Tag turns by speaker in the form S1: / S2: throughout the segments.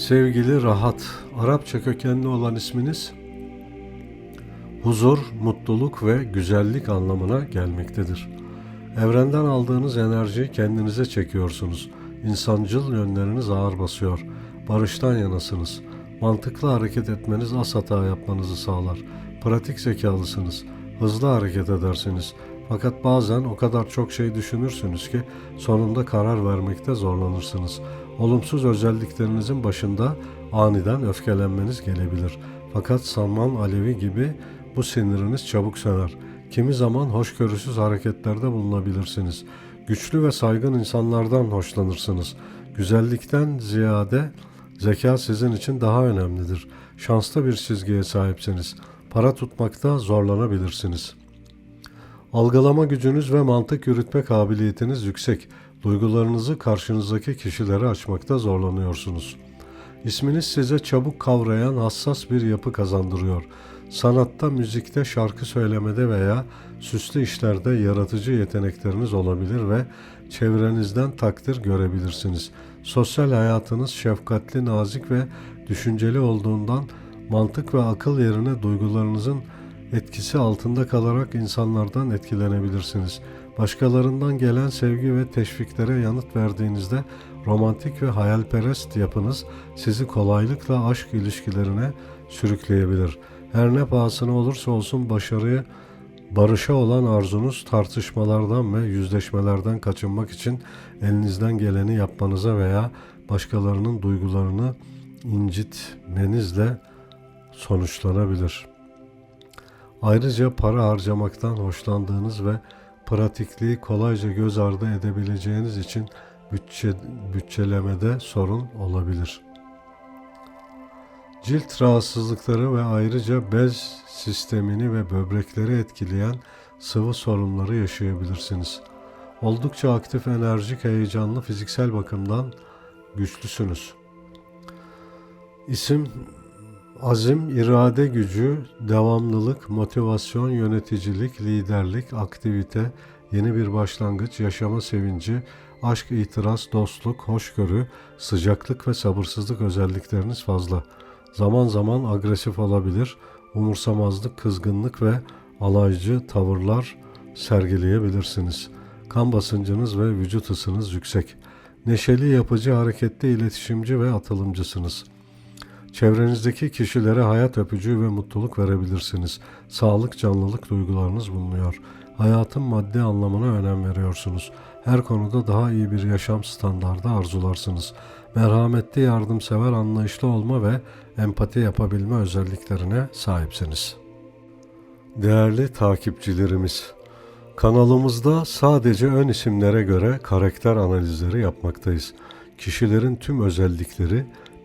S1: Sevgili Rahat, Arapça kökenli olan isminiz huzur, mutluluk ve güzellik anlamına gelmektedir. Evrenden aldığınız enerjiyi kendinize çekiyorsunuz. İnsancıl yönleriniz ağır basıyor. Barıştan yanasınız. Mantıklı hareket etmeniz az hata yapmanızı sağlar. Pratik zekalısınız. Hızlı hareket edersiniz. Fakat bazen o kadar çok şey düşünürsünüz ki sonunda karar vermekte zorlanırsınız. Olumsuz özelliklerinizin başında aniden öfkelenmeniz gelebilir. Fakat saman alevi gibi bu siniriniz çabuk söner. Kimi zaman hoşgörüsüz hareketlerde bulunabilirsiniz. Güçlü ve saygın insanlardan hoşlanırsınız. Güzellikten ziyade zeka sizin için daha önemlidir. Şanslı bir çizgiye sahipsiniz. Para tutmakta zorlanabilirsiniz. Algılama gücünüz ve mantık yürütme kabiliyetiniz yüksek. Duygularınızı karşınızdaki kişilere açmakta zorlanıyorsunuz. İsminiz size çabuk kavrayan hassas bir yapı kazandırıyor. Sanatta, müzikte, şarkı söylemede veya süslü işlerde yaratıcı yetenekleriniz olabilir ve çevrenizden takdir görebilirsiniz. Sosyal hayatınız şefkatli, nazik ve düşünceli olduğundan mantık ve akıl yerine duygularınızın etkisi altında kalarak insanlardan etkilenebilirsiniz. Başkalarından gelen sevgi ve teşviklere yanıt verdiğinizde romantik ve hayalperest yapınız sizi kolaylıkla aşk ilişkilerine sürükleyebilir. Her ne pahasına olursa olsun başarıya, barışa olan arzunuz tartışmalardan ve yüzleşmelerden kaçınmak için elinizden geleni yapmanıza veya başkalarının duygularını incitmenizle sonuçlanabilir. Ayrıca para harcamaktan hoşlandığınız ve pratikliği kolayca göz ardı edebileceğiniz için bütçe, bütçelemede sorun olabilir. Cilt rahatsızlıkları ve ayrıca bez sistemini ve böbrekleri etkileyen sıvı sorunları yaşayabilirsiniz. Oldukça aktif, enerjik, heyecanlı, fiziksel bakımdan güçlüsünüz. İsim Azim, irade gücü, devamlılık, motivasyon, yöneticilik, liderlik, aktivite, yeni bir başlangıç, yaşama sevinci, aşk, itiraz, dostluk, hoşgörü, sıcaklık ve sabırsızlık özellikleriniz fazla. Zaman zaman agresif olabilir, umursamazlık, kızgınlık ve alaycı tavırlar sergileyebilirsiniz. Kan basıncınız ve vücut ısınız yüksek. Neşeli, yapıcı, hareketli, iletişimci ve atılımcısınız.'' Çevrenizdeki kişilere hayat öpücüğü ve mutluluk verebilirsiniz. Sağlık, canlılık duygularınız bulunuyor. Hayatın maddi anlamına önem veriyorsunuz. Her konuda daha iyi bir yaşam standardı arzularsınız. Merhametli, yardımsever, anlayışlı olma ve empati yapabilme özelliklerine sahipsiniz. Değerli takipçilerimiz, kanalımızda sadece ön isimlere göre karakter analizleri yapmaktayız. Kişilerin tüm özellikleri,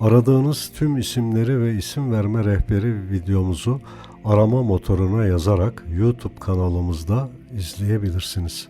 S1: Aradığınız tüm isimleri ve isim verme rehberi videomuzu arama motoruna yazarak YouTube kanalımızda izleyebilirsiniz.